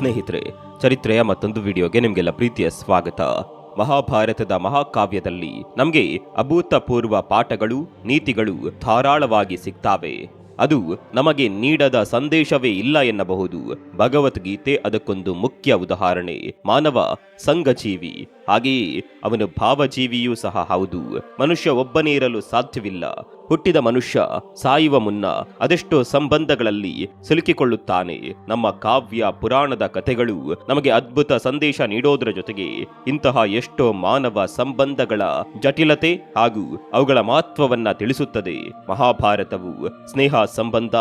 ಸ್ನೇಹಿತರೆ, ಚರಿತ್ರೆಯ ಮತ್ತೊಂದು ವಿಡಿಯೋಗೆ ನಿಮಗೆಲ್ಲ ಪ್ರೀತಿಯ ಸ್ವಾಗತ. ಮಹಾಭಾರತದ ಮಹಾಕಾವ್ಯದಲ್ಲಿ ನಮಗೆ ಅಭೂತಪೂರ್ವ ಪಾಠಗಳು, ನೀತಿಗಳು ಧಾರಾಳವಾಗಿ ಸಿಗ್ತಾವೆ. ಅದು ನಮಗೆ ನೀಡದ ಸಂದೇಶವೇ ಇಲ್ಲ ಎನ್ನಬಹುದು. ಭಗವದ್ಗೀತೆ ಅದಕ್ಕೊಂದು ಮುಖ್ಯ ಉದಾಹರಣೆ, ಮಾನವ ಸಂಘಜೀವಿ. ಹಾಗೆಯೇ ಅವನು ಭಾವಜೀವಿಯೂ ಸಹ ಹೌದು. ಮನುಷ್ಯ ಒಬ್ಬನೇ ಇರಲು ಸಾಧ್ಯವಿಲ್ಲ. ಹುಟ್ಟಿದ ಮನುಷ್ಯ ಸಾಯುವ ಮುನ್ನ ಅದೆಷ್ಟೋ ಸಂಬಂಧಗಳಲ್ಲಿ ಸಿಲುಕಿಕೊಳ್ಳುತ್ತಾನೆ. ನಮ್ಮ ಕಾವ್ಯ, ಪುರಾಣದ ಕಥೆಗಳು ನಮಗೆ ಅದ್ಭುತ ಸಂದೇಶ ನೀಡೋದ್ರ ಜೊತೆಗೆ ಇಂತಹ ಎಷ್ಟೋ ಮಾನವ ಸಂಬಂಧಗಳ ಜಟಿಲತೆ ಹಾಗೂ ಅವುಗಳ ಮಹತ್ವವನ್ನ ತಿಳಿಸುತ್ತದೆ. ಮಹಾಭಾರತವು ಸ್ನೇಹ ಸಂಬಂಧ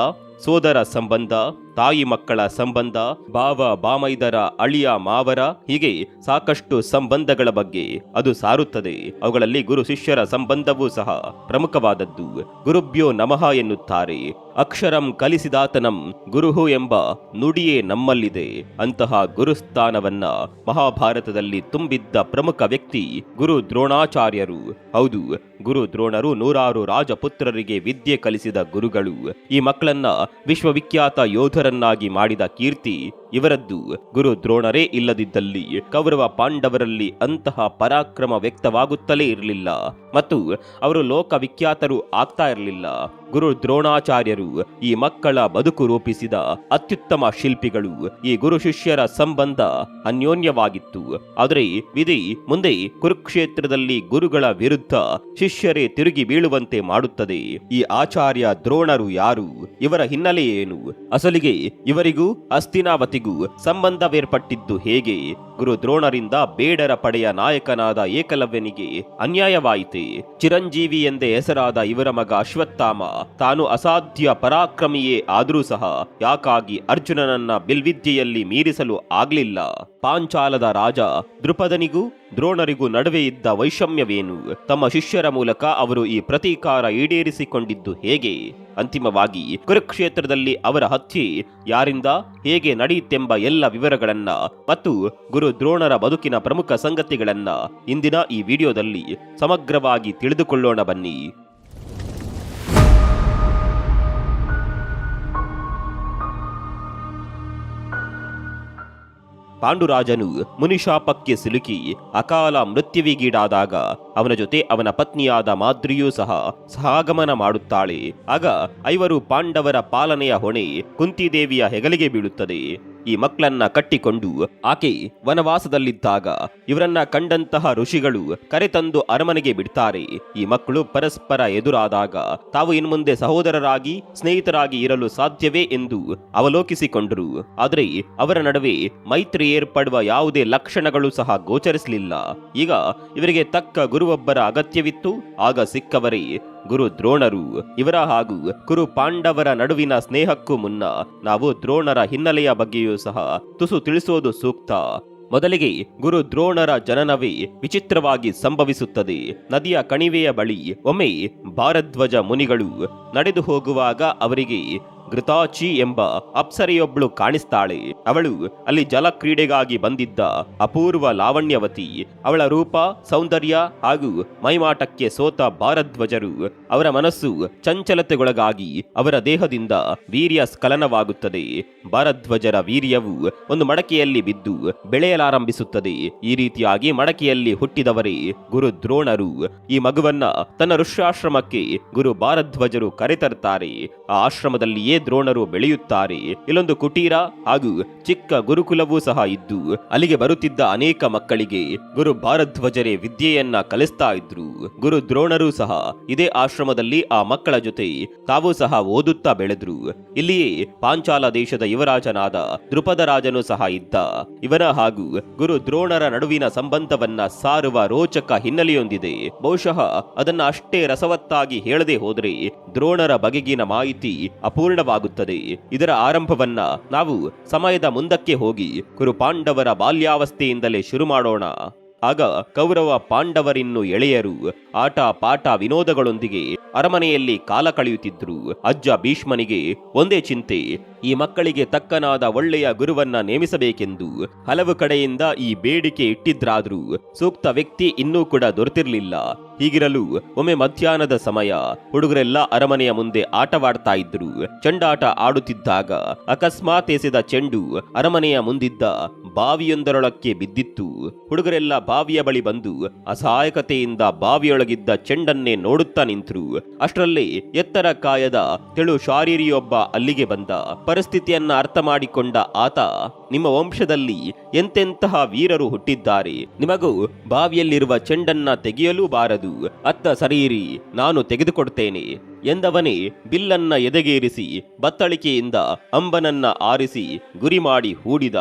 ಸೋದರ ಸಂಬಂಧ, ತಾಯಿ ಮಕ್ಕಳ ಸಂಬಂಧ, ಭಾವ ಬಾಮೈದರ ಅಳಿಯ ಮಾವರ ಹೀಗೆ ಸಾಕಷ್ಟು ಸಂಬಂಧಗಳ ಬಗ್ಗೆ ಅದು ಸಾರುತ್ತದೆ. ಅವುಗಳಲ್ಲಿ ಗುರು ಶಿಷ್ಯರ ಸಂಬಂಧವೂ ಸಹ ಪ್ರಮುಖವಾದದ್ದು. ಗುರುಭ್ಯೋ ನಮಃ ಎನ್ನುತ್ತಾರೆ. ಅಕ್ಷರಂ ಕಲಿಸಿದಾತನಂ ಗುರುಹು ಎಂಬ ನುಡಿಯೇ ನಮ್ಮಲ್ಲಿದೆ. ಅಂತಹ ಗುರುಸ್ಥಾನವನ್ನ ಮಹಾಭಾರತದಲ್ಲಿ ತುಂಬಿದ್ದ ಪ್ರಮುಖ ವ್ಯಕ್ತಿ ಗುರು ದ್ರೋಣಾಚಾರ್ಯರು. ಹೌದು ಗುರು ದ್ರೋಣರು ನೂರಾರು ರಾಜಪುತ್ರರಿಗೆ ವಿದ್ಯೆ ಕಲಿಸಿದ ಗುರುಗಳು. ಈ ಮಕ್ಕಳನ್ನ ವಿಶ್ವವಿಖ್ಯಾತ ಯೋಧರನ್ನಾಗಿ ಮಾಡಿದ ಕೀರ್ತಿ ಇವರದ್ದು ಗುರು ದ್ರೋಣರೇ ಇಲ್ಲದಿದ್ದಲ್ಲಿ ಕೌರವ ಪಾಂಡವರಲ್ಲಿ ಅಂತಹ ಪರಾಕ್ರಮ ವ್ಯಕ್ತವಾಗುತ್ತಲೇ ಇರಲಿಲ್ಲ. ಮತ್ತು ಅವರು ಲೋಕವಿಖ್ಯಾತರು ಆಗ್ತಾ ಇರಲಿಲ್ಲ. ಗುರು ದ್ರೋಣಾಚಾರ್ಯರು ಈ ಮಕ್ಕಳ ಬದುಕು ರೂಪಿಸಿದ ಅತ್ಯುತ್ತಮ ಶಿಲ್ಪಿಗಳು ಈ ಗುರು ಶಿಷ್ಯರ ಸಂಬಂಧ ಅನ್ಯೋನ್ಯವಾಗಿತ್ತು. ಆದರೆ ವಿಧಿ ಮುಂದೆ ಕುರುಕ್ಷೇತ್ರದಲ್ಲಿ ಗುರುಗಳ ವಿರುದ್ಧ ಶಿಷ್ಯರೇ ತಿರುಗಿ ಬೀಳುವಂತೆ ಮಾಡುತ್ತದೆ. ಈ ಆಚಾರ್ಯ ದ್ರೋಣರು ಯಾರು? ಇವರ ಹಿನ್ನೆಲೆ ಏನು? ಅಸಲಿಗೆ ಇವರಿಗೂ ಅಸ್ತಿನಾವತಿಗೂ ಸಂಬಂಧವೇರ್ಪಟ್ಟಿದ್ದು ಹೇಗೆ? ಗುರು ದ್ರೋಣರಿಂದ ಬೇಡರ ಪಡೆಯ ನಾಯಕನಾದ ಏಕಲವ್ಯನಿಗೆ ಅನ್ಯಾಯವಾಯಿತೆ? ಚಿರಂಜೀವಿ ಎಂದೇ ಹೆಸರಾದ ಇವರ ಮಗ ಅಶ್ವತ್ಥಾಮ ತಾನು ಅಸಾಧ್ಯ ಪರಾಕ್ರಮಿಯೇ ಆದರೂ ಸಹ, ಯಾಕಾಗಿ ಅರ್ಜುನನನ್ನ ಬಿಲ್ವಿದ್ಯೆಯಲ್ಲಿ ಮೀರಿಸಲು ಆಗ್ಲಿಲ್ಲ? ಪಾಂಚಾಲದ ರಾಜ ದೃಪದನಿಗೂ ದ್ರೋಣರಿಗೂ ನಡುವೆ ಇದ್ದ ವೈಷಮ್ಯವೇನು? ತಮ್ಮ ಶಿಷ್ಯರ ಮೂಲಕ ಅವರು ಈ ಪ್ರತೀಕಾರ ಈಡೇರಿಸಿಕೊಂಡಿದ್ದು ಹೇಗೆ? ಅಂತಿಮವಾಗಿ, ಕುರುಕ್ಷೇತ್ರದಲ್ಲಿ ಅವರ ಹತ್ಯೆ ಯಾರಿಂದ, ಹೇಗೆ ನಡೆಯುತ್ತೆಂಬ ಎಲ್ಲ ವಿವರಗಳನ್ನ ಮತ್ತು ಗುರು ದ್ರೋಣರ ಬದುಕಿನ ಪ್ರಮುಖ ಸಂಗತಿಗಳನ್ನ ಇಂದಿನ ಈ ವಿಡಿಯೋದಲ್ಲಿ ಸಮಗ್ರವಾಗಿ ತಿಳಿದುಕೊಳ್ಳೋಣ ಬನ್ನಿ. ಪಾಂಡುರಾಜನು ಮುನಿಶಾಪಕ್ಕೆ ಸಿಲುಕಿ ಅಕಾಲ ಮೃತ್ಯುವಿಗೀಡಾದಾಗ ಅವನ ಜೊತೆ ಅವನ ಪತ್ನಿಯಾದ ಮಾದ್ರಿಯೂ ಸಹ ಸಹಾಗಮನ ಮಾಡುತ್ತಾಳೆ. ಆಗ ಐವರು ಪಾಂಡವರ ಪಾಲನೆಯ ಹೊಣೆ ಕುಂತಿದೇವಿಯ ಹೆಗಲಿಗೆ ಬೀಳುತ್ತದೆ. ಈ ಮಕ್ಕಳನ್ನ ಕಟ್ಟಿಕೊಂಡು ಆಕೆ ವನವಾಸದಲ್ಲಿದ್ದಾಗ ಇವರನ್ನ ಕಂಡಂತಹ ಋಷಿಗಳು ಕರೆತಂದು ಅರಮನೆಗೆ ಬಿಡ್ತಾರೆ. ಈ ಮಕ್ಕಳು ಪರಸ್ಪರ ಎದುರಾದಾಗ ತಾವು ಇನ್ಮುಂದೆ ಸಹೋದರರಾಗಿ, ಸ್ನೇಹಿತರಾಗಿ ಇರಲು ಸಾಧ್ಯವೇ ಎಂದು ಅವಲೋಕಿಸಿಕೊಂಡರು. ಆದರೆ ಅವರ ನಡುವೆ ಮೈತ್ರಿ ಏರ್ಪಡುವ ಯಾವುದೇ ಲಕ್ಷಣಗಳು ಸಹ ಗೋಚರಿಸಲಿಲ್ಲ. ಈಗ ಇವರಿಗೆ ತಕ್ಕ ಗುರುವೊಬ್ಬರ ಅಗತ್ಯವಿತ್ತು. ಆಗ ಸಿಕ್ಕವರೇ ಗುರು ದ್ರೋಣರು. ಇವರ ಹಾಗೂ ಕುರು ಪಾಂಡವರ ನಡುವಿನ ಸ್ನೇಹಕ್ಕೂ ಮುನ್ನ ನಾವು ದ್ರೋಣರ ಹಿನ್ನೆಲೆಯ ಬಗ್ಗೆಯೂ ಸಹ ತುಸು ತಿಳಿಸೋದು ಸೂಕ್ತ. ಮೊದಲಿಗೆ ಗುರು ದ್ರೋಣರ ಜನನವೇ ವಿಚಿತ್ರವಾಗಿ ಸಂಭವಿಸುತ್ತದೆ. ನದಿಯ ಕಣಿವೆಯ ಬಳಿ ಒಮ್ಮೆ ಭಾರಧ್ವಜ ಮುನಿಗಳು ನಡೆದು ಹೋಗುವಾಗ ಅವರಿಗೆ ಘೃತಾಚಿ ಎಂಬ ಅಪ್ಸರೆಯೊಬ್ಬಳು ಕಾಣಿಸ್ತಾಳೆ. ಅವಳು ಅಲ್ಲಿ ಜಲ ಕ್ರೀಡೆಗಾಗಿ ಬಂದಿದ್ದ ಅಪೂರ್ವ ಲಾವಣ್ಯವತಿ. ಅವಳ ರೂಪ, ಸೌಂದರ್ಯ ಹಾಗೂ ಮೈಮಾಟಕ್ಕೆ ಸೋತ ಭಾರಧ್ವಜರು. ಅವರ ಮನಸ್ಸು ಚಂಚಲತೆಗೊಳಗಾಗಿ ಅವರ ದೇಹದಿಂದ ವೀರ್ಯ ಸ್ಖಲನವಾಗುತ್ತದೆ. ಭಾರಧ್ವಜರ ವೀರ್ಯವು ಒಂದು ಮಡಕೆಯಲ್ಲಿ ಬಿದ್ದು ಬೆಳೆಯಲಾರಂಭಿಸುತ್ತದೆ. ಈ ರೀತಿಯಾಗಿ ಮಡಕೆಯಲ್ಲಿ ಹುಟ್ಟಿದವರೇ ಗುರು ದ್ರೋಣರು. ಈ ಮಗುವನ್ನ ತನ್ನ ಋಷ್ಯಾಶ್ರಮಕ್ಕೆ ಗುರು ಭಾರಧ್ವಜರು ಕರೆತರ್ತಾರೆ. ಆ ಆಶ್ರಮದಲ್ಲಿಯೇ ದ್ರೋಣರು ಬೆಳೆಯುತ್ತಾರೆ. ಇಲ್ಲೊಂದು ಕುಟೀರ ಹಾಗೂ ಚಿಕ್ಕ ಗುರುಕುಲವೂ ಸಹ ಇದ್ದು, ಅಲ್ಲಿಗೆ ಬರುತ್ತಿದ್ದ ಅನೇಕ ಮಕ್ಕಳಿಗೆ ಗುರು ಭಾರಧ್ವಜರೇ ವಿದ್ಯೆಯನ್ನ ಕಲಿಸ್ತಾ ಇದ್ರು. ಗುರು ದ್ರೋಣರು ಸಹ ಇದೇ ಆಶ್ರಮದಲ್ಲಿ ಆ ಮಕ್ಕಳ ಜೊತೆ ತಾವು ಸಹ ಓದುತ್ತಾ ಬೆಳೆದ್ರು. ಇಲ್ಲಿಯೇ ಪಾಂಚಾಲ ದೇಶದ ಯುವರಾಜನಾದ ದೃಪದ ರಾಜನು ಸಹ ಇದ್ದ. ಇವನ ಹಾಗೂ ಗುರು ದ್ರೋಣರ ನಡುವಿನ ಸಂಬಂಧವನ್ನ ಸಾರುವ ರೋಚಕ ಹಿನ್ನೆಲೆಯೊಂದಿದೆ. ಬಹುಶಃ ಅದನ್ನ ಅಷ್ಟೇ ರಸವತ್ತಾಗಿ ಹೇಳದೆ ಹೋದ್ರೆ ದ್ರೋಣರ ಬಗೆಗಿನ ಮಾಹಿತಿ ಅಪೂರ್ಣವಾಗುತ್ತದೆ ಇದರ ಆರಂಭವನ್ನ ನಾವು ಸಮಯದ ಮುಂದಕ್ಕೆ ಹೋಗಿ ಕುರು ಪಾಂಡವರ ಬಾಲ್ಯಾವಸ್ಥೆಯಿಂದಲೇ ಶುರು ಮಾಡೋಣ. ಆಗ ಕೌರವ ಪಾಂಡವರಿನ್ನು ಎಳೆಯರು, ಆಟ, ಪಾಠ, ವಿನೋದಗಳೊಂದಿಗೆ ಅರಮನೆಯಲ್ಲಿ ಕಾಲ ಕಳೆಯುತ್ತಿದ್ರು. ಅಜ್ಜ ಭೀಷ್ಮನಿಗೆ ಒಂದೇ ಚಿಂತೆ ಈ ಮಕ್ಕಳಿಗೆ ತಕ್ಕನಾದ ಒಳ್ಳೆಯ ಗುರುವನ್ನ ನೇಮಿಸಬೇಕೆಂದು ಹಲವು ಕಡೆಯಿಂದ ಈ ಬೇಡಿಕೆ ಇಟ್ಟಿದ್ರಾದ್ರೂ ಸೂಕ್ತ ವ್ಯಕ್ತಿ ಇನ್ನೂ ಕೂಡ ದೊರೆತಿರ್ಲಿಲ್ಲ. ಹೀಗಿರಲು ಒಮ್ಮೆ ಮಧ್ಯಾಹ್ನದ ಸಮಯ ಹುಡುಗರೆಲ್ಲ ಅರಮನೆಯ ಮುಂದೆ ಆಟವಾಡ್ತಾ ಇದ್ರು ಚೆಂಡಾಟ ಆಡುತ್ತಿದ್ದಾಗ ಅಕಸ್ಮಾತ್ ಎಸೆದ ಚೆಂಡು ಅರಮನೆಯ ಮುಂದಿದ್ದ ಬಾವಿಯೊಂದರೊಳಕ್ಕೆ ಬಿದ್ದಿತ್ತು. ಹುಡುಗರೆಲ್ಲ ಬಾವಿಯ ಬಳಿ ಬಂದು ಅಸಹಾಯಕತೆಯಿಂದ ಬಾವಿಯೊಳಗಿದ್ದ ಚೆಂಡನ್ನೇ ನೋಡುತ್ತಾ ನಿಂತರು. ಅಷ್ಟರಲ್ಲಿ ಎತ್ತರ ಕಾಯದ ತೆಳು ಶಾರೀರಿಯೊಬ್ಬ ಅಲ್ಲಿಗೆ ಬಂದ. ಪರಿಸ್ಥಿತಿಯನ್ನ ಅರ್ಥ ಮಾಡಿಕೊಂಡ ಆತ, ನಿಮ್ಮ ವಂಶದಲ್ಲಿ ಎಂತೆಂತಹ ವೀರರು ಹುಟ್ಟಿದ್ದಾರೆ? ನಿಮಗೂ ಬಾವಿಯಲ್ಲಿರುವ ಚೆಂಡನ್ನ ತೆಗೆಯಲೂ ಬಾರದು. ಅತ್ತ ಸರಿಯಿರಿ, ನಾನು ತೆಗೆದುಕೊಡ್ತೇನೆ. ಎಂದವನೇ ಬಿಲ್ಲನ್ನ ಎದೆಗೇರಿಸಿ, ಬತ್ತಳಿಕೆಯಿಂದ ಅಂಬನನ್ನ ಆರಿಸಿ ಗುರಿ ಮಾಡಿ ಹೂಡಿದ.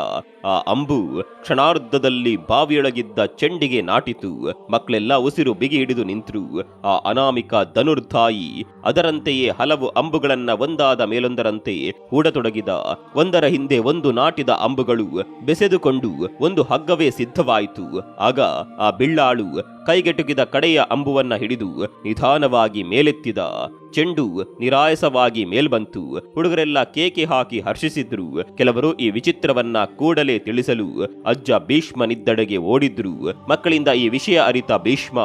ಆ ಅಂಬು ಕ್ಷಣಾರ್ಧದಲ್ಲಿ ಬಾವಿಯೊಳಗಿದ್ದ ಚೆಂಡಿಗೆ ನಾಟಿತು. ಮಕ್ಕಳೆಲ್ಲ ಉಸಿರು ಬಿಗಿ ಹಿಡಿದು ನಿಂತರು. ಆ ಅನಾಮಿಕ ಧನುರ್ಧಾಯಿ ಅದರಂತೆಯೇ ಹಲವು ಅಂಬುಗಳನ್ನ ಒಂದಾದ ಮೇಲೊಂದರಂತೆ ಹೂಡತೊಡಗಿದ. ಒಂದರ ಹಿಂದೆ ಒಂದು ನಾಟಿದ ಅಂಬುಗಳು ಬೆಸೆದುಕೊಂಡು ಒಂದು ಹಗ್ಗವೇ ಸಿದ್ಧವಾಯಿತು. ಆಗ ಆ ಬಿಳ್ಳಾಳು ಕೈಗೆಟುಕಿದ ಕಡೆಯ ಅಂಬುವನ್ನ ಹಿಡಿದು ನಿಧಾನವಾಗಿ ಮೇಲೆತ್ತಿದ ಚೆಂಡು ನಿರಾಯಸವಾಗಿ ಮೇಲ್ಬಂತು ಹುಡುಗರೆಲ್ಲ ಕೇಕೆ ಹಾಕಿ ಹರ್ಷಿಸಿದ್ರು. ಕೆಲವರು ಈ ವಿಚಿತ್ರವನ್ನ ಕೂಡಲೇ ತಿಳಿಸಲು ಅಜ್ಜ ಭೀಷ್ಮನಿದ್ದಡೆಗೆ ಓಡಿದ್ರು. ಮಕ್ಕಳಿಂದ ಈ ವಿಷಯ ಅರಿತ ಭೀಷ್ಮ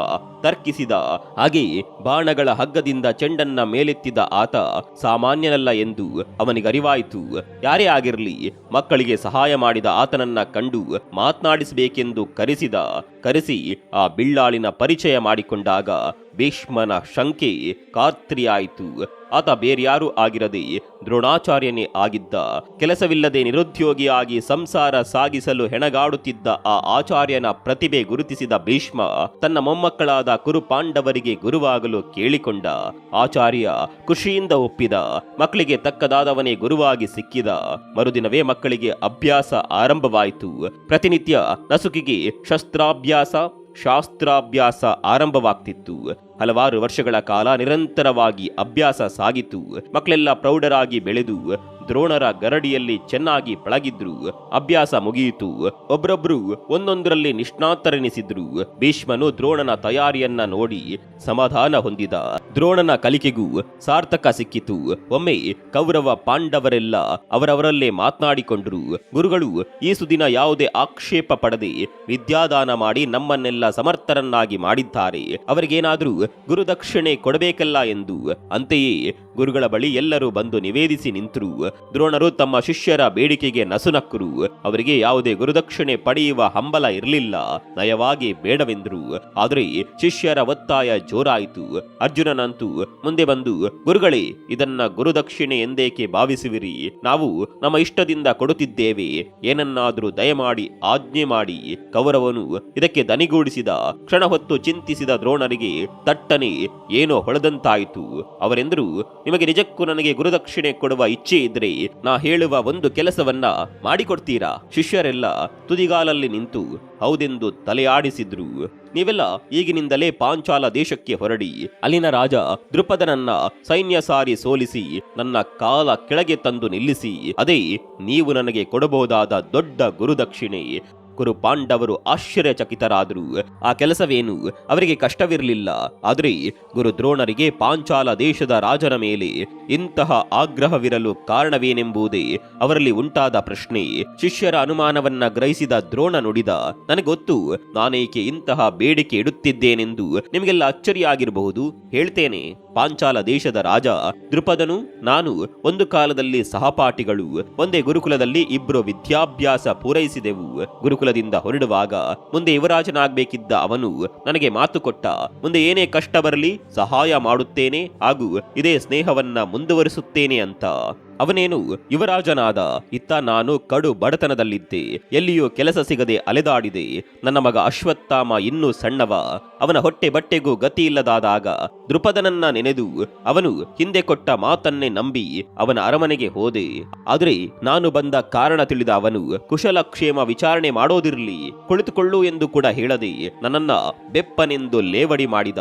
ತರ್ಕಿಸಿದ. ಹಾಗೆ ಬಾಣಗಳ ಹಗ್ಗದಿಂದ ಚೆಂಡನ್ನ ಮೇಲೆತ್ತಿದ ಆತ ಸಾಮಾನ್ಯನಲ್ಲ ಎಂದು ಅವನಿಗರಿವಾಯಿತು ಯಾರೇ ಆಗಿರಲಿ ಮಕ್ಕಳಿಗೆ ಸಹಾಯ ಮಾಡಿದ ಆತನನ್ನ ಕಂಡು ಮಾತನಾಡಿಸಬೇಕೆಂದು ಕರೆಸಿದ ಕರೆಸಿ ಆ ಬಿಳ್ಳಾಳಿನ ಪರಿಚಯ ಮಾಡಿಕೊಂಡಾಗ ಭೀಷ್ಮನ ಶಂಕೆ ಖಾತ್ರಿಯಾಯಿತು ಆತ ಬೇರ್ಯಾರೂ ಆಗಿರದೆ ದ್ರೋಣಾಚಾರ್ಯನೇ ಆಗಿದ್ದ. ಕೆಲಸವಿಲ್ಲದೆ ನಿರುದ್ಯೋಗಿಯಾಗಿ ಸಂಸಾರ ಸಾಗಿಸಲು ಹೆಣಗಾಡುತ್ತಿದ್ದ ಆ ಆಚಾರ್ಯನ ಪ್ರತಿಭೆ ಗುರುತಿಸಿದ ಭೀಷ್ಮ ತನ್ನ ಮೊಮ್ಮಕ್ಕಳಾದ ಕುರು ಪಾಂಡವರಿಗೆ ಗುರುವಾಗಲು ಕೇಳಿಕೊಂಡ. ಆಚಾರ್ಯ ಖುಷಿಯಿಂದ ಒಪ್ಪಿದ. ಮಕ್ಕಳಿಗೆ ತಕ್ಕದಾದವನೇ ಗುರುವಾಗಿ ಸಿಕ್ಕಿದ. ಮರುದಿನವೇ ಮಕ್ಕಳಿಗೆ ಅಭ್ಯಾಸ ಆರಂಭವಾಯಿತು. ಪ್ರತಿನಿತ್ಯ ನಸುಕಿಗೆ ಶಸ್ತ್ರಾಭ್ಯಾಸ, ಶಾಸ್ತ್ರಾಭ್ಯಾಸ ಆರಂಭವಾಗ್ತಿತ್ತು. ಹಲವಾರು ವರ್ಷಗಳ ಕಾಲ ನಿರಂತರವಾಗಿ ಅಭ್ಯಾಸ ಸಾಗಿತು. ಮಕ್ಕಳೆಲ್ಲ ಪ್ರೌಢರಾಗಿ ಬೆಳೆದು ದ್ರೋಣರ ಗರಡಿಯಲ್ಲಿ ಚೆನ್ನಾಗಿ ಪಳಗಿದ್ರು. ಅಭ್ಯಾಸ ಮುಗಿಯಿತು. ಒಬ್ರೊಬ್ರು ಒಂದೊಂದರಲ್ಲಿ ನಿಷ್ಣಾತರೆನಿಸಿದ್ರು. ಭೀಷ್ಮನು ದ್ರೋಣನ ತಯಾರಿಯನ್ನ ನೋಡಿ ಸಮಾಧಾನ ಹೊಂದಿದ. ದ್ರೋಣನ ಕಲಿಕೆಗೂ ಸಾರ್ಥಕ ಸಿಕ್ಕಿತು. ಒಮ್ಮೆ ಕೌರವ ಪಾಂಡವರೆಲ್ಲ ಅವರವರಲ್ಲೇ ಮಾತನಾಡಿಕೊಂಡ್ರು. ಗುರುಗಳು, ಈ ಸುದಿನ ಯಾವುದೇ ಆಕ್ಷೇಪ ಪಡೆದೆ ವಿದ್ಯಾದಾನ ಮಾಡಿ ನಮ್ಮನ್ನೆಲ್ಲ ಸಮರ್ಥರನ್ನಾಗಿ ಮಾಡಿದ್ದಾರೆ. ಅವರಿಗೇನಾದ್ರೂ ಗುರುದಕ್ಷಿಣೆ ಕೊಡಬೇಕಲ್ಲ ಎಂದು ಅಂತೆಯೇ ಗುರುಗಳ ಬಳಿ ಎಲ್ಲರೂ ಬಂದು ನಿವೇದಿಸಿ ನಿಂತರು. ದ್ರೋಣರು ತಮ್ಮ ಶಿಷ್ಯರ ಬೇಡಿಕೆಗೆ ನಸುನಕ್ಕರು. ಅವರಿಗೆ ಯಾವುದೇ ಗುರುದಕ್ಷಿಣೆ ಪಡೆಯುವ ಹಂಬಲ ಇರಲಿಲ್ಲ. ನಯವಾಗಿ ಬೇಡವೆಂದರು. ಆದರೆ ಶಿಷ್ಯರ ಒತ್ತಾಯ ಜೋರಾಯಿತು. ಅರ್ಜುನನಂತೂ ಮುಂದೆ ಬಂದು, ಗುರುಗಳೇ, ಇದನ್ನ ಗುರುದಕ್ಷಿಣೆ ಎಂದೇಕೆ ಭಾವಿಸುವಿರಿ? ನಾವು ನಮ್ಮ ಇಷ್ಟದಿಂದ ಕೊಡುತ್ತಿದ್ದೇವೆ. ಏನನ್ನಾದರೂ ದಯಮಾಡಿ, ಆಜ್ಞೆ ಮಾಡಿ. ಕೌರವನು ಇದಕ್ಕೆ ದನಿಗೂಡಿಸಿದ, ಕ್ಷಣ ಹೊತ್ತು ಚಿಂತಿಸಿದ ದ್ರೋಣರಿಗೆ, ತಟ್ಟನೆ, ಏನೋ ಹೊಳೆದಂತಾಯಿತು. ಅವರೆಂದರು, ನಿಮಗೆ ನಿಜಕ್ಕೂ ನನಗೆ ಗುರುದಕ್ಷಿಣೆ ಕೊಡುವ ಇಚ್ಛೆ ಇದ್ರೆ ನಾ ಹೇಳುವ ಒಂದು ಕೆಲಸವನ್ನ ಮಾಡಿಕೊಡ್ತೀರಾ? ಶಿಷ್ಯರೆಲ್ಲ ತುದಿಗಾಲಲ್ಲಿ ನಿಂತು, ಹೌದೆಂದು ತಲೆಯಾಡಿಸಿದ್ರು. ನೀವೆಲ್ಲ ಈಗಿನಿಂದಲೇ ಪಾಂಚಾಲ ದೇಶಕ್ಕೆ ಹೊರಡಿ. ಅಲ್ಲಿನ ರಾಜ ದೃಪದನನ್ನ ಸೈನ್ಯ ಸಾರಿ ಸೋಲಿಸಿ, ನನ್ನ ಕಾಲ ಕೆಳಗೆ ತಂದು ನಿಲ್ಲಿಸಿ. ಅದೇ, ನೀವು ನನಗೆ ಕೊಡಬಹುದಾದ ದೊಡ್ಡ ಗುರುದಕ್ಷಿಣೆ. ಕುರು ಪಾಂಡವರು ಆಶ್ಚರ್ಯಚಕಿತರಾದರು. ಆ ಕೆಲಸವೇನು? ಅವರಿಗೆ ಕಷ್ಟವಿರಲಿಲ್ಲ. ಆದರೆ ಗುರು ದ್ರೋಣರಿಗೆ ಪಾಂಚಾಲ ದೇಶದ ರಾಜನ ಮೇಲೆ ಇಂತಹ ಆಗ್ರಹವಿರಲು ಕಾರಣವೇನೆಂಬುದೇ ಅವರಲ್ಲಿ ಉಂಟಾದ ಪ್ರಶ್ನೆ. ಶಿಷ್ಯರ ಅನುಮಾನವನ್ನ ಗ್ರಹಿಸಿದ ದ್ರೋಣ ನುಡಿದ, ನನಗೊತ್ತು, ನಾನೇಕೆ ಇಂತಹ ಬೇಡಿಕೆ ಇಡುತ್ತಿದ್ದೇನೆಂದು ನಿಮಗೆಲ್ಲ ಅಚ್ಚರಿಯಾಗಿರಬಹುದು? ಹೇಳ್ತೇನೆ. ಪಾಂಚಾಲ ದೇಶದ ರಾಜ, ದೃಪದನು, ನಾನು ಒಂದು ಕಾಲದಲ್ಲಿ ಸಹಪಾಠಿಗಳು, ಒಂದೇ ಗುರುಕುಲದಲ್ಲಿ ಇಬ್ರು ವಿದ್ಯಾಭ್ಯಾಸ ಪೂರೈಸಿದೆವು. ಗುರುಕುಲದಿಂದ ಹೊರಡುವಾಗ ಮುಂದೆ ಯುವರಾಜನಾಗಬೇಕಿದ್ದ ಅವನು ನನಗೆ ಮಾತು ಕೊಟ್ಟ, ಮುಂದೆ ಏನೇ ಕಷ್ಟ ಬರಲಿ ಸಹಾಯ ಮಾಡುತ್ತೇನೆ ಹಾಗೂ ಇದೇ ಸ್ನೇಹವನ್ನ ಮುಂದುವರಿಸುತ್ತೇನೆ ಅಂತ. ಅವನೇನು, ಯುವರಾಜನಾದ, ಇತ್ತ ನಾನು ಕಡು ಬಡತನದಲ್ಲಿದ್ದೆ. ಎಲ್ಲಿಯೂ ಕೆಲಸ ಸಿಗದೆ ಅಲೆದಾಡಿದೆ. ನನ್ನ ಮಗ ಅಶ್ವತ್ಥಾಮ ಇನ್ನೂ ಸಣ್ಣವ. ಅವನ ಹೊಟ್ಟೆ ಬಟ್ಟೆಗೂ ಗತಿ ಇಲ್ಲದಾದಾಗ ದೃಪದನನ್ನ ನೆನೆದು, ಅವನು ಹಿಂದೆ ಕೊಟ್ಟ ಮಾತನ್ನೇ ನಂಬಿ ಅವನ ಅರಮನೆಗೆ ಹೋದೆ. ಆದರೆ ನಾನು ಬಂದ ಕಾರಣ ತಿಳಿದ ಅವನು ಕುಶಲಕ್ಷೇಮ ವಿಚಾರಣೆ ಮಾಡೋದಿರ್ಲಿ, ಕುಳಿತುಕೊಳ್ಳು ಎಂದು ಕೂಡ ಹೇಳದೆ ನನ್ನನ್ನ ಬೆಪ್ಪನೆಂದು ಲೇವಡಿ ಮಾಡಿದ.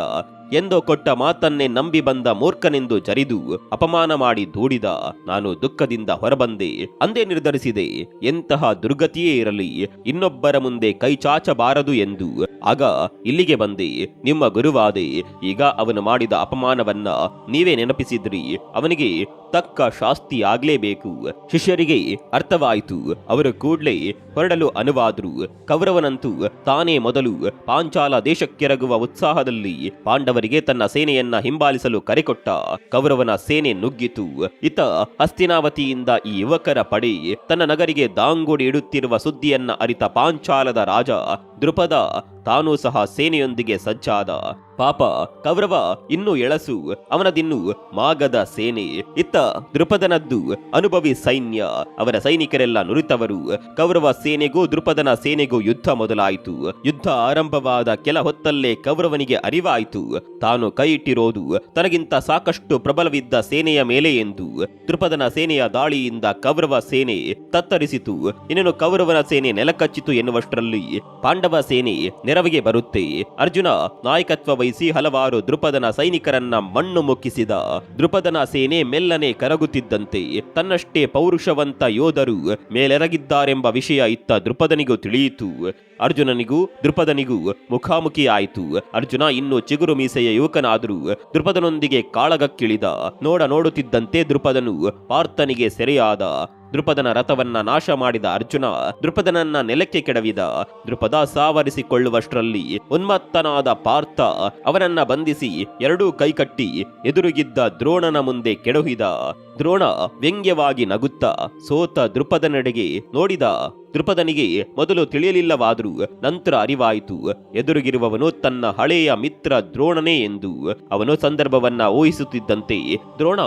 ಎಂದೋ ಕೊಟ್ಟ ಮಾತನ್ನೇ ನಂಬಿ ಬಂದ ಮೂರ್ಖನೆಂದು ಜರಿದು ಅಪಮಾನ ಮಾಡಿ ದೂಡಿದ ನಾನು ದುಃಖದಿಂದ ಹೊರಬಂದೆ. ಅಂದೇ ನಿರ್ಧರಿಸಿದೆ, ಎಂತಹ ದುರ್ಗತಿಯೇ ಇರಲಿ, ಇನ್ನೊಬ್ಬರ ಮುಂದೆ ಕೈ ಚಾಚಬಾರದು ಎಂದು. ಆಗ ಇಲ್ಲಿಗೆ ಬಂದೆ, ನಿಮ್ಮ ಗುರುವಾದೆ, ಈಗ ಅವನು ಮಾಡಿದ ಅಪಮಾನವನ್ನ ನೀವೇ ನೆನಪಿಸಿದ್ರಿ, ಅವನಿಗೆ ತಕ್ಕ ಶಾಸ್ತಿ ಆಗ್ಲೇಬೇಕು. ಶಿಷ್ಯರಿಗೆ ಅರ್ಥವಾಯಿತು, ಅವರು ಕೂಡ್ಲೇ ಹೊರಡಲು ಅನುವಾದ್ರು, ಕೌರವನಂತೂ ತಾನೇ ಮೊದಲು ಪಾಂಚಾಲ ದೇಶಕ್ಕೆರಗುವ ಉತ್ಸಾಹದಲ್ಲಿ ಪಾಂಡವರಿಗೆ ತನ್ನ ಸೇನೆಯನ್ನ ಹಿಂಬಾಲಿಸಲು ಕರೆಕೊಟ್ಟ. ಕೌರವನ ಸೇನೆ ನುಗ್ಗಿತು. ಇತ ಹಸ್ತಿನಾವತಿಯಿಂದ ಈ ಯುವಕರ ಪಡೆ ತನ್ನ ನಗರಿಗೆ ದಾಂಗುಡಿ ಇಡುತ್ತಿರುವ ಸುದ್ದಿಯನ್ನ ಅರಿತ ಪಾಂಚಾಲದ ರಾಜ ದೃಪದ ತಾನೂ ಸಹ ಸೇನೆಯೊಂದಿಗೆ ಸಜ್ಜಾದ. ಪಾಪ ಕೌರವ ಇನ್ನೂ ಎಳಸು, ಅವನದಿನ್ನು ಮಾಗದ ಸೇನೆ. ಇತ್ತ ದೃಪದನದ್ದು ಅನುಭವಿ ಸೈನ್ಯ. ಅವರ ಸೈನಿಕರೆಲ್ಲ ನುರಿತವರು. ಕೌರವ ಸೇನೆಗೂ ದೃಪದನ ಸೇನೆಗೂ ಯುದ್ಧ ಮೊದಲಾಯಿತು. ಯುದ್ಧ ಆರಂಭವಾದ ಕೆಲ ಹೊತ್ತಲ್ಲೇ ಕೌರವನಿಗೆ ಅರಿವಾಯಿತು. ತಾನು ಕೈ ಇಟ್ಟಿರೋದು ತನಗಿಂತ ಸಾಕಷ್ಟು ಪ್ರಬಲವಿದ್ದ ಸೇನೆಯ ಮೇಲೆ ಎಂದು. ದೃಪದನ ಸೇನೆಯ ದಾಳಿಯಿಂದ ಕೌರವ ಸೇನೆ ತತ್ತರಿಸಿತು. ಇನ್ನೇನು ಕೌರವನ ಸೇನೆ ನೆಲಕಚ್ಚಿತು ಎನ್ನುವಷ್ಟರಲ್ಲಿ ಪಾಂಡವ ಸೇನೆ ನೆರವಿಗೆ ಬರುತ್ತೆ. ಅರ್ಜುನ ನಾಯಕತ್ವ ವಹಿಸಿ ಹಲವಾರು ದೃಪದನ ಸೈನಿಕರನ್ನ ಮಣ್ಣು ಮುಕ್ಕಿಸಿದ. ದೃಪದನ ಸೇನೆ ಮೆಲ್ಲನೆ ಕರಗುತ್ತಿದ್ದಂತೆ ತನ್ನಷ್ಟೇ ಪೌರುಷವಂತ ಯೋಧರು ಮೇಲೆರಗಿದ್ದಾರೆಂಬ ವಿಷಯ ಇತ್ತ ದೃಪದನಿಗೂ ತಿಳಿಯಿತು. ಅರ್ಜುನನಿಗೂ ದೃಪದನಿಗೂ ಮುಖಾಮುಖಿ ಆಯಿತು ಅರ್ಜುನ ಇನ್ನು ಚಿಗುರು ಮೀಸೆಯ ಯುವಕನಾದರೂ ದೃಪದನೊಂದಿಗೆ ಕಾಳಗಕ್ಕಿಳಿದ. ನೋಡ ನೋಡುತ್ತಿದ್ದಂತೆ ದೃಪದನು ಪಾರ್ಥನಿಗೆ ಸೆರೆಯಾದ. ದೃಪದನ ರಥವನ್ನ ನಾಶ ಮಾಡಿದ ಅರ್ಜುನ ದೃಪದನನ್ನ ನೆಲಕ್ಕೆ ಕೆಡವಿದ. ದೃಪದ ಸಾವರಿಸಿಕೊಳ್ಳುವಷ್ಟರಲ್ಲಿ ಉನ್ಮತ್ತನಾದ ಪಾರ್ಥ ಅವನನ್ನ ಬಂಧಿಸಿ ಎರಡೂ ಕೈಕಟ್ಟಿ ಎದುರುಗಿದ್ದ ದ್ರೋಣನ ಮುಂದೆ ಕೆಡಹಿದ. ದ್ರೋಣ ವ್ಯಂಗ್ಯವಾಗಿ ನಗುತ್ತಾ ಸೋತ ದೃಪದನೆಡೆಗೆ ನೋಡಿದ. ದೃಪದನಿಗೆ ಮೊದಲು ತಿಳಿಯಲಿಲ್ಲವಾದರೂ ನಂತರ ಅರಿವಾಯಿತು. ಎದುರುಗಿರುವವನು ತನ್ನ ಹಳೆಯ ಮಿತ್ರ ದ್ರೋಣನೇ ಎಂದು. ಅವನು ಸಂದರ್ಭವನ್ನ ಊಹಿಸುತ್ತಿದ್ದಂತೆ ದ್ರೋಣ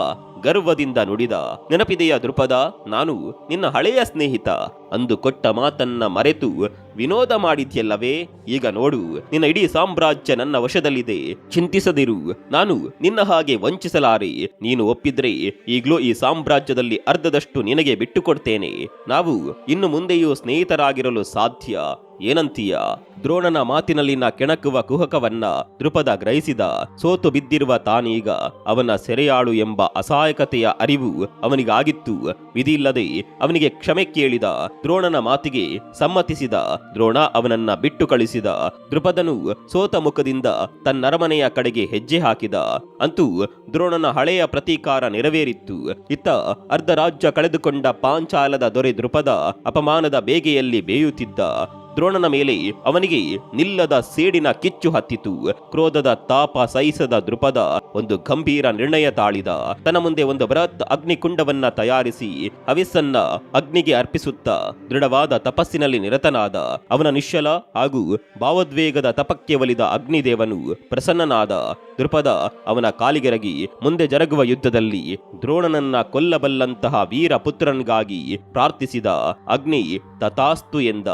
ಗರ್ವದಿಂದ ನುಡಿದ ನೆನಪಿದೆಯ ದೃಪದ ನಾನು ನಿನ್ನ ಹಳೆಯ ಸ್ನೇಹಿತ. ಅಂದು ಕೊಟ್ಟ ಮಾತನ್ನ ಮರೆತು ವಿನೋದ ಮಾಡಿದ್ಯಲ್ಲವೇ? ಈಗ ನೋಡು, ನಿನ್ನ ಇಡೀ ಸಾಮ್ರಾಜ್ಯ ನನ್ನ ವಶದಲ್ಲಿದೆ. ಚಿಂತಿಸದಿರು, ನಾನು ನಿನ್ನ ಹಾಗೆ ವಂಚಿಸಲಾರೆ. ನೀನು ಒಪ್ಪಿದ್ರೆ ಈಗಲೂ ಈ ಸಾಮ್ರಾಜ್ಯದಲ್ಲಿ ಅರ್ಧದಷ್ಟು ನಿನಗೆ ಬಿಟ್ಟುಕೊಡ್ತೇನೆ. ನಾವು ಇನ್ನು ಮುಂದೆಯೂ ಸ್ನೇಹಿತರಾಗಿರಲು ಸಾಧ್ಯ. ಏನಂತೀಯ? ದ್ರೋಣನ ಮಾತಿನಲ್ಲಿನ ಕೆಣಕುವ ಕುಹಕವನ್ನ ದೃಪದ ಗ್ರಹಿಸಿದ. ಸೋತು ಬಿದ್ದಿರುವ ತಾನೀಗ ಅವನ ಸೆರೆಯಾಳು ಎಂಬ ಅಸಹಾಯಕತೆಯ ಅರಿವು ಅವನಿಗಾಗಿತ್ತು. ವಿಧಿಯಿಲ್ಲದೆ ಅವನಿಗೆ ಕ್ಷಮೆ ಕೇಳಿದ. ದ್ರೋಣನ ಮಾತಿಗೆ ಸಮ್ಮತಿಸಿದ ದ್ರೋಣ ಅವನನ್ನ ಬಿಟ್ಟು ಕಳಿಸಿದ. ದೃಪದನು ಸೋತ ಮುಖದಿಂದ ತನ್ನರಮನೆಯ ಕಡೆಗೆ ಹೆಜ್ಜೆ ಹಾಕಿದ. ಅಂತೂ ದ್ರೋಣನ ಹಳೆಯ ಪ್ರತೀಕಾರ ನೆರವೇರಿತ್ತು. ಇತ್ತ ಅರ್ಧ ರಾಜ್ಯ ಕಳೆದುಕೊಂಡ ಪಾಂಚಾಲದ ದೊರೆ ದೃಪದ ಅಪಮಾನದ ಬೇಗೆಯಲ್ಲಿ ಬೇಯುತ್ತಿದ್ದ. ದ್ರೋಣನ ಮೇಲೆ ಅವನಿಗೆ ನಿಲ್ಲದ ಸೇಡಿನ ಕಿಚ್ಚು ಹತ್ತಿತು. ಕ್ರೋಧದ ತಾಪ ಸಹಿಸದ ದೃಪದ ಒಂದು ಗಂಭೀರ ನಿರ್ಣಯ ತಾಳಿದ. ತನ್ನ ಮುಂದೆ ಒಂದು ಬೃಹತ್ ಅಗ್ನಿಕುಂಡವನ್ನ ತಯಾರಿಸಿ ಹವಿಸ್ಸನ್ನ ಅಗ್ನಿಗೆ ಅರ್ಪಿಸುತ್ತಾ ದೃಢವಾದ ತಪಸ್ಸಿನಲ್ಲಿ ನಿರತನಾದ. ಅವನ ನಿಶ್ಚಲ ಹಾಗೂ ಭಾವೋದ್ವೇಗದ ತಪಕ್ಕೆ ಒಲಿದ ಅಗ್ನಿದೇವನು ಪ್ರಸನ್ನನಾದ. ದೃಪದ ಅವನ ಕಾಲಿಗೆರಗಿ ಮುಂದೆ ಜರುಗುವ ಯುದ್ಧದಲ್ಲಿ ದ್ರೋಣನನ್ನ ಕೊಲ್ಲಬಲ್ಲಂತಹ ವೀರ ಪುತ್ರನಿಗಾಗಿ ಪ್ರಾರ್ಥಿಸಿದ. ಅಗ್ನಿ ತಥಾಸ್ತು ಎಂದ.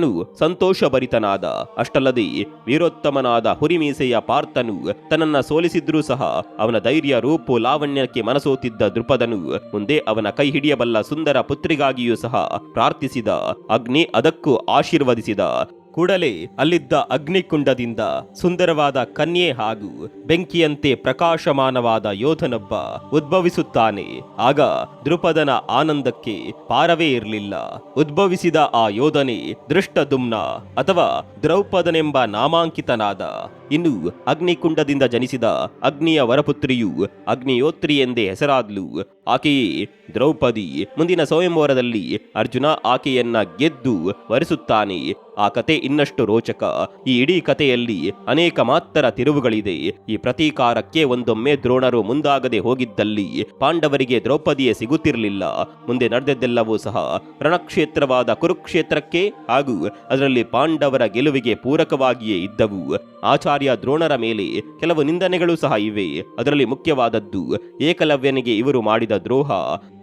ದೃಪದನು ಸಂತೋಷಭರಿತನಾದ. ಅಷ್ಟಲ್ಲದೆ ವೀರೋತ್ತಮನಾದ ಹುರಿಮೀಸೆಯ ಪಾರ್ಥನು ತನ್ನನ್ನ ಸೋಲಿಸಿದ್ರೂ ಸಹ ಅವನ ಧೈರ್ಯ, ರೂಪು, ಲಾವಣ್ಯಕ್ಕೆ ಮನಸೋತಿದ್ದ ದೃಪದನು ಮುಂದೆ ಅವನ ಕೈ ಹಿಡಿಯಬಲ್ಲ ಸುಂದರ ಪುತ್ರಿಗಾಗಿಯೂ ಸಹ ಪ್ರಾರ್ಥಿಸಿದ. ಅಗ್ನಿ ಅದಕ್ಕೂ ಆಶೀರ್ವದಿಸಿದ. ಕೂಡಲೇ ಅಲ್ಲಿದ್ದ ಅಗ್ನಿಕುಂಡದಿಂದ ಸುಂದರವಾದ ಕನ್ಯೆ ಹಾಗೂ ಬೆಂಕಿಯಂತೆ ಪ್ರಕಾಶಮಾನವಾದ ಯೋಧನೊಬ್ಬ ಉದ್ಭವಿಸುತ್ತಾನೆ. ಆಗ ದೃಪದನ ಆನಂದಕ್ಕೆ ಪಾರವೇ ಇರಲಿಲ್ಲ. ಉದ್ಭವಿಸಿದ ಆ ಯೋಧನೆ ದೃಷ್ಟದುಮ್ನ ಅಥವಾ ದ್ರೌಪದನೆಂಬ ನಾಮಾಂಕಿತನಾದ. ಇನ್ನು ಅಗ್ನಿಕುಂಡದಿಂದ ಜನಿಸಿದ ಅಗ್ನಿಯ ವರಪುತ್ರಿಯು ಅಗ್ನಿಯೋತ್ರಿ ಎಂದೇ ಹೆಸರಾದ್ಲು. ಆಕೆಯೇ ದ್ರೌಪದಿ. ಮುಂದಿನ ಸ್ವಯಂವರದಲ್ಲಿ ಅರ್ಜುನ ಆಕೆಯನ್ನ ಗೆದ್ದು ವರಿಸುತ್ತಾನೆ. ಆ ಕತೆ ಇನ್ನಷ್ಟು ರೋಚಕ. ಈ ಇಡೀ ಕಥೆಯಲ್ಲಿ ಅನೇಕ ಮಾತ್ತರ ತಿರುವುಗಳಿದೆ. ಈ ಪ್ರತೀಕಾರಕ್ಕೆ ಒಂದೊಮ್ಮೆ ದ್ರೋಣರು ಮುಂದಾಗದೆ ಹೋಗಿದ್ದಲ್ಲಿ ಪಾಂಡವರಿಗೆ ದ್ರೌಪದಿಯೇ ಸಿಗುತ್ತಿರಲಿಲ್ಲ. ಮುಂದೆ ನಡೆದದ್ದೆಲ್ಲವೂ ಸಹ ರಣಕ್ಷೇತ್ರವಾದ ಕುರುಕ್ಷೇತ್ರಕ್ಕೆ ಹಾಗೂ ಅದರಲ್ಲಿ ಪಾಂಡವರ ಗೆಲುವಿಗೆ ಪೂರಕವಾಗಿಯೇ ಇದ್ದವು. ಆಚಾರ್ಯ ದ್ರೋಣರ ಮೇಲೆ ಕೆಲವು ನಿಂದನೆಗಳು ಸಹ ಇವೆ. ಅದರಲ್ಲಿ ಮುಖ್ಯವಾದದ್ದು ಏಕಲವ್ಯನಿಗೆ ಇವರು ಮಾಡಿದ ದ್ರೋಹ.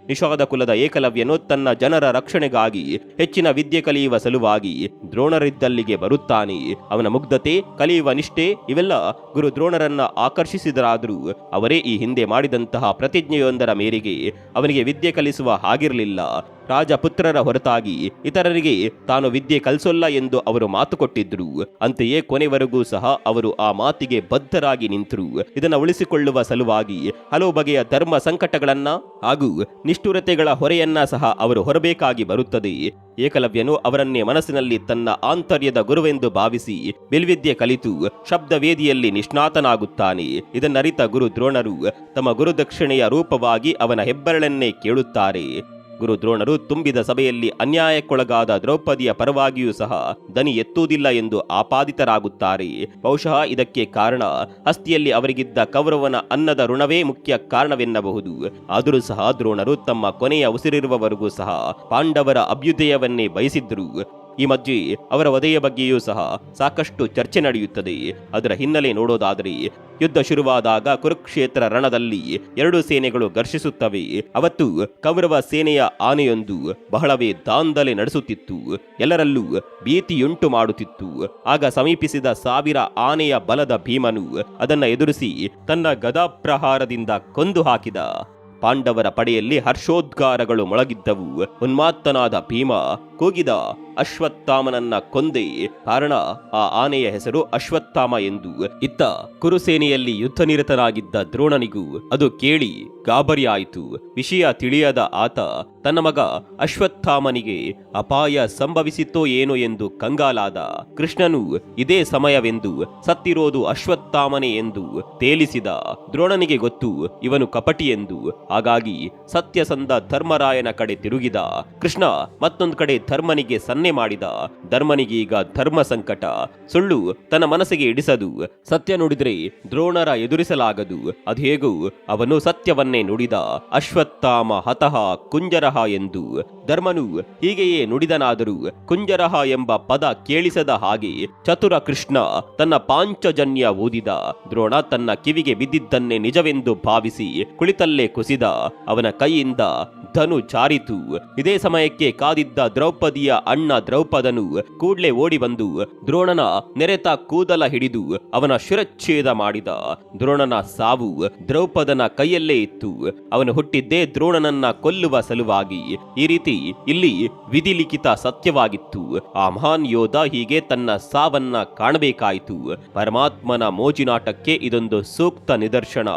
ನಿಷಾದ ಕುಲದ ಏಕಲವ್ಯನು ತನ್ನ ಜನರ ರಕ್ಷಣೆಗಾಗಿ ಹೆಚ್ಚಿನ ವಿದ್ಯೆ ಕಲಿಯುವ ಸಲುವಾಗಿ ದ್ರೋಣರಿದ್ದಲ್ಲಿಗೆ ಬರುತ್ತಾನೆ. ಅವನ ಮುಗ್ಧತೆ, ಕಲಿಯುವ ನಿಷ್ಠೆ ಇವೆಲ್ಲ ಗುರು ದ್ರೋಣರನ್ನ ಆಕರ್ಷಿಸಿದರಾದರೂ ಅವರೇ ಈ ಹಿಂದೆ ಮಾಡಿದಂತಹ ಪ್ರತಿಜ್ಞೆಯೊಂದರ ಮೇರೆಗೆ ಅವನಿಗೆ ವಿದ್ಯೆ ಕಲಿಸುವ ಹಾಗಿರಲಿಲ್ಲ. ರಾಜಪುತ್ರರ ಹೊರತಾಗಿ ಇತರರಿಗೆ ತಾನು ವಿದ್ಯೆ ಕಲಿಸೋಲ್ಲ ಎಂದು ಅವರು ಮಾತು ಕೊಟ್ಟಿದ್ರು ಅಂತೆಯೇ ಕೊನೆವರೆಗೂ ಸಹ ಅವರು ಆ ಮಾತಿಗೆ ಬದ್ಧರಾಗಿ ನಿಂತರು. ಇದನ್ನು ಉಳಿಸಿಕೊಳ್ಳುವ ಸಲುವಾಗಿ ಹಲವು ಬಗೆಯ ಧರ್ಮ ಸಂಕಟಗಳನ್ನ ಹಾಗೂ ನಿಷ್ಠುರತೆಗಳ ಹೊರೆಯನ್ನ ಸಹ ಅವರು ಹೊರಬೇಕಾಗಿ ಬರುತ್ತದೆ. ಏಕಲವ್ಯನು ಅವರನ್ನೇ ಮನಸ್ಸಿನಲ್ಲಿ ತನ್ನ ಆಂತರ್ಯದ ಗುರುವೆಂದು ಭಾವಿಸಿ ಬಿಲ್ವಿದ್ಯೆ ಕಲಿತು ಶಬ್ದವೇದಿಯಲ್ಲಿ ನಿಷ್ಣಾತನಾಗುತ್ತಾನೆ. ಇದನ್ನರಿತ ಗುರು ದ್ರೋಣರು ತಮ್ಮ ಗುರುದಕ್ಷಿಣೆಯ ರೂಪವಾಗಿ ಅವನ ಹೆಬ್ಬರಳನ್ನೇ ಕೇಳುತ್ತಾರೆ. ಗುರು ದ್ರೋಣರು ತುಂಬಿದ ಸಭೆಯಲ್ಲಿ ಅನ್ಯಾಯಕ್ಕೊಳಗಾದ ದ್ರೌಪದಿಯ ಪರವಾಗಿಯೂ ಸಹ ದನಿ ಎತ್ತುವುದಿಲ್ಲ ಎಂದು ಆಪಾದಿತರಾಗುತ್ತಾರೆ. ಬಹುಶಃ ಇದಕ್ಕೆ ಕಾರಣ ಹಸ್ತಿಯಲ್ಲಿ ಅವರಿಗಿದ್ದ ಕೌರವನ ಅನ್ನದ ಋಣವೇ ಮುಖ್ಯ ಕಾರಣವೆನ್ನಬಹುದು. ಆದರೂ ಸಹ ದ್ರೋಣರು ತಮ್ಮ ಕೊನೆಯ ಉಸಿರಿರುವವರೆಗೂ ಸಹ ಪಾಂಡವರ ಅಭ್ಯುದಯವನ್ನೇ ಬಯಸಿದ್ರು ಈ ಮಧ್ಯೆ ಅವರ ವಧೆಯ ಬಗ್ಗೆಯೂ ಸಹ ಸಾಕಷ್ಟು ಚರ್ಚೆ ನಡೆಯುತ್ತದೆ. ಅದರ ಹಿನ್ನೆಲೆ ನೋಡೋದಾದರೆ ಯುದ್ಧ ಶುರುವಾದಾಗ ಕುರುಕ್ಷೇತ್ರ ರಣದಲ್ಲಿ ಎರಡು ಸೇನೆಗಳು ಘರ್ಷಿಸುತ್ತವೆ. ಅವತ್ತು ಕೌರವ ಸೇನೆಯ ಆನೆಯೊಂದು ಬಹಳವೇ ದಾಂಧಲೆ ನಡೆಸುತ್ತಿತ್ತು. ಎಲ್ಲರಲ್ಲೂ ಭೀತಿಯುಂಟು ಮಾಡುತ್ತಿತ್ತು. ಆಗ ಸಮೀಪಿಸಿದ ಸಾವಿರ ಆನೆಯ ಬಲದ ಭೀಮನು ಅದನ್ನ ಎದುರಿಸಿ ತನ್ನ ಗದಾಪ್ರಹಾರದಿಂದ ಕೊಂದು ಹಾಕಿದ. ಪಾಂಡವರ ಪಡೆಯಲ್ಲಿ ಹರ್ಷೋದ್ಗಾರಗಳು ಮೊಳಗಿದ್ದವು. ಉನ್ಮಾತ್ತನಾದ ಭೀಮ ಕೂಗಿದ ಅಶ್ವತ್ಥಾಮನನ್ನ ಕೊಂದೆ ಕಾರಣ ಆ ಆನೆಯ ಹೆಸರು ಅಶ್ವತ್ಥಾಮ ಎಂದು. ಇತ್ತ ಕುರುಸೇನೆಯಲ್ಲಿ ಯುದ್ಧ ನಿರತನಾಗಿದ್ದ ದ್ರೋಣನಿಗೂ ಅದು ಕೇಳಿ ಗಾಬರಿಯಾಯಿತು. ವಿಷಯ ತಿಳಿಯದ ಆತ ತನ್ನ ಮಗ ಅಶ್ವತ್ಥಾಮನಿಗೆ ಅಪಾಯ ಸಂಭವಿಸಿತೋ ಏನೋ ಎಂದು ಕಂಗಾಲಾದ ಕೃಷ್ಣನು ಇದೇ ಸಮಯವೆಂದು ಸತ್ತಿರೋದು ಅಶ್ವತ್ಥಾಮನೆ ಎಂದು ತೇಲಿಸಿದ ದ್ರೋಣನಿಗೆ ಗೊತ್ತು ಇವನು ಕಪಟಿ ಎಂದು. ಹಾಗಾಗಿ ಸತ್ಯಸಂಧ ಧರ್ಮರಾಯನ ಕಡೆ ತಿರುಗಿದ ಕೃಷ್ಣ ಮತ್ತೊಂದು ಕಡೆ ಧರ್ಮನಿಗೆ ಸನ್ನೆ ಮಾಡಿದ. ಧರ್ಮನಿಗೀಗ ಧರ್ಮ ಸಂಕಟ. ಸುಳ್ಳು ತನ್ನ ಮನಸ್ಸಿಗೆ ಇಡಿಸದು. ಸತ್ಯ ನುಡಿದ್ರೆ ದ್ರೋಣರ ಎದುರಿಸಲಾಗದು. ಅದೇಗೂ ಅವನು ಸತ್ಯವನ್ನೇ ನುಡಿದ. ಅಶ್ವತ್ಥಾಮ ಹತಃ ಕುಂಜರಹ ಎಂದು. ಧರ್ಮನು ಹೀಗೆಯೇ ನುಡಿದನಾದರೂ ಕುಂಜರಹ ಎಂಬ ಪದ ಕೇಳಿಸದ ಹಾಗೆ ಚತುರ ಕೃಷ್ಣ ತನ್ನ ಪಾಂಚಜನ್ಯ ಊದಿದ. ದ್ರೋಣ ತನ್ನ ಕಿವಿಗೆ ಬಿದ್ದಿದ್ದನ್ನೇ ನಿಜವೆಂದು ಭಾವಿಸಿ ಕುಳಿತಲ್ಲೇ ಕುಸಿದ. ಅವನ ಕೈಯಿಂದ ಧನು ಜಾರಿತು ಇದೇ ಸಮಯಕ್ಕೆ ಕಾದಿದ್ದ ದ್ರೌಪದಿಯ ಅಣ್ಣ ದ್ರೌಪದನು ಕೂಡ್ಲೆ ಓಡಿ ಬಂದು ದ್ರೋಣನ ನೆರೆತ ಕೂದಲ ಹಿಡಿದು ಅವನ ಶಿರಚ್ಛೇದ ಮಾಡಿದ. ದ್ರೋಣನ ಸಾವು ದ್ರೌಪದನ ಕೈಯಲ್ಲೇ ಇತ್ತು. ಅವನು ಹುಟ್ಟಿದ್ದೇ ದ್ರೋಣನನ್ನ ಕೊಲ್ಲುವ ಸಲುವಾಗಿ ಈ ರೀತಿ ಇಲ್ಲಿ ವಿಧಿಲಿಖಿತ ಸತ್ಯವಾಗಿತ್ತು. ಆ ಮಹಾನ್ ಯೋಧ ಹೀಗೆ ತನ್ನ ಸಾವನ್ನ ಕಾಣಬೇಕಾಯಿತು. ಪರಮಾತ್ಮನ ಮೋಜಿನಾಟಕ್ಕೆ ಇದೊಂದು ಸೂಕ್ತ ನಿದರ್ಶನ.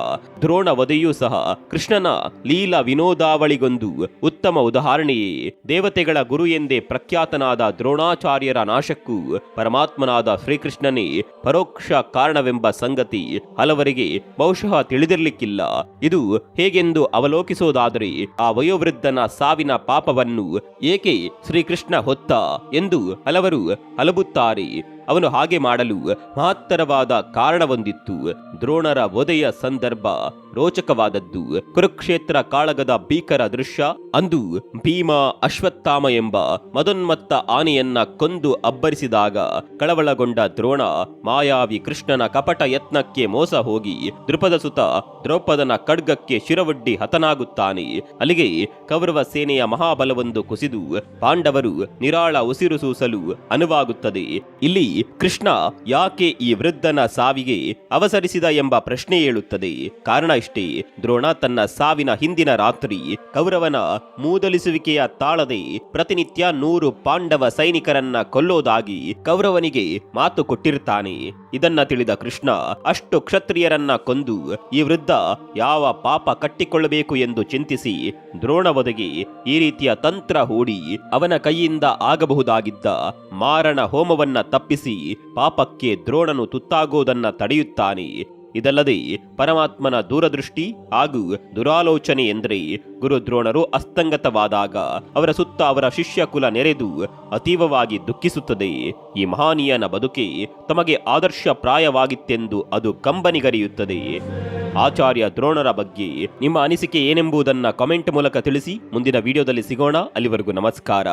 ದ್ರೋಣ ವಧೆಯೂ ಸಹ ಕೃಷ್ಣನ ಲೀಲಾ ವಿನೋದಾವಳಿಗೊಂದು ಉತ್ತಮ ಉದಾಹರಣೆಯೇ ದೇವತೆಗಳ ಗುರು ಎಂದೇ ಪ್ರಖ್ಯಾತನಾದ ದ್ರೋಣಾಚಾರ್ಯರ ನಾಶಕ್ಕೂ ಪರಮಾತ್ಮನಾದ ಶ್ರೀಕೃಷ್ಣನೇ ಪರೋಕ್ಷ ಕಾರಣವೆಂಬ ಸಂಗತಿ ಹಲವರಿಗೆ ಬಹುಶಃ ತಿಳಿದಿರಲಿಕ್ಕಿಲ್ಲ. ಇದು ಹೇಗೆಂದು ಅವಲೋಕಿಸೋದಾದರೆ ಆ ವಯೋವೃದ್ಧನ ಸಾವಿನ ಪಾಪವನ್ನು ಏಕೆ ಶ್ರೀಕೃಷ್ಣ ಹೊತ್ತ ಎಂದು ಹಲವರು ಹಲಬುತ್ತಾರೆ ಅವನು ಹಾಗೆ ಮಾಡಲು ಮಹತ್ತರವಾದ ಕಾರಣವೊಂದಿತ್ತು. ದ್ರೋಣರ ವಧೆಯ ಸಂದರ್ಭ ರೋಚಕವಾದದ್ದು. ಕುರುಕ್ಷೇತ್ರ ಕಾಳಗದ ಭೀಕರ ದೃಶ್ಯ. ಅಂದು ಭೀಮ ಅಶ್ವತ್ಥಾಮ ಎಂಬ ಮದೋನ್ಮತ್ತ ಆನೆಯನ್ನ ಕೊಂದು ಅಬ್ಬರಿಸಿದಾಗ ಕಳವಳಗೊಂಡ ದ್ರೋಣ ಮಾಯಾವಿ ಕೃಷ್ಣನ ಕಪಟ ಯತ್ನಕ್ಕೆ ಮೋಸ ಹೋಗಿ ದೃಪದ ಸುತ ದ್ರೌಪದನ ಖಡ್ಗಕ್ಕೆ ಶಿರವೊಡ್ಡಿ ಹತನಾಗುತ್ತಾನೆ. ಅಲ್ಲಿಗೆ ಕೌರವ ಸೇನೆಯ ಮಹಾಬಲವೊಂದು ಕುಸಿದು ಪಾಂಡವರು ನಿರಾಳ ಉಸಿರು ಸೂಸಲು ಅನುವಾಗುತ್ತದೆ. ಇಲ್ಲಿ ಕೃಷ್ಣ ಯಾಕೆ ಈ ವೃದ್ಧನ ಸಾವಿಗೆ ಅವಸರಿಸಿದ ಎಂಬ ಪ್ರಶ್ನೆ ಏಳುತ್ತದೆ. ಕಾರಣ ಇಷ್ಟೇ, ದ್ರೋಣ ತನ್ನ ಸಾವಿನ ಹಿಂದಿನ ರಾತ್ರಿ ಕೌರವನ ಮೂದಲಿಸುವಿಕೆಯ ತಾಳದೆ ಪ್ರತಿನಿತ್ಯ ನೂರು ಪಾಂಡವ ಸೈನಿಕರನ್ನ ಕೊಲ್ಲೋದಾಗಿ ಕೌರವನಿಗೆ ಮಾತು ಕೊಟ್ಟಿರ್ತಾನೆ. ಇದನ್ನ ತಿಳಿದ ಕೃಷ್ಣ, ಅಷ್ಟು ಕ್ಷತ್ರಿಯರನ್ನ ಕೊಂದು ಈ ವೃದ್ಧ ಯಾವ ಪಾಪ ಕಟ್ಟಿಕೊಳ್ಳಬೇಕು ಎಂದು ಚಿಂತಿಸಿ ದ್ರೋಣ ಒದಗಿ ಈ ರೀತಿಯ ತಂತ್ರ ಹೂಡಿ ಅವನ ಕೈಯಿಂದ ಆಗಬಹುದಾಗಿದ್ದ ಮಾರಣ ಹೋಮವನ್ನ ತಪ್ಪಿಸಿ ಪಾಪಕ್ಕೆ ದ್ರೋಣನು ತುತ್ತಾಗೋದನ್ನ ತಡೆಯುತ್ತಾನೆ. ಇದಲ್ಲದೆ ಪರಮಾತ್ಮನ ದೂರದೃಷ್ಟಿ ಹಾಗೂ ದುರಾಲೋಚನೆ ಎಂದರೆ ಗುರು ದ್ರೋಣರು ಅಸ್ತಂಗತವಾದಾಗ ಅವರ ಸುತ್ತ ಅವರ ಶಿಷ್ಯ ಕುಲ ನೆರೆದು ಅತೀವವಾಗಿ ದುಃಖಿಸುತ್ತದೆ. ಈ ಮಹಾನೀಯನ ಬದುಕೆ ತಮಗೆ ಆದರ್ಶ ಪ್ರಾಯವಾಗಿತ್ತೆಂದು ಅದು ಕಂಬನಿಗರಿಯುತ್ತದೆ. ಆಚಾರ್ಯ ದ್ರೋಣರ ಬಗ್ಗೆ ನಿಮ್ಮ ಅನಿಸಿಕೆ ಏನೆಂಬುದನ್ನು ಕಾಮೆಂಟ್ ಮೂಲಕ ತಿಳಿಸಿ ಮುಂದಿನ ವಿಡಿಯೋದಲ್ಲಿ ಸಿಗೋಣ. ಅಲ್ಲಿವರೆಗೂ ನಮಸ್ಕಾರ.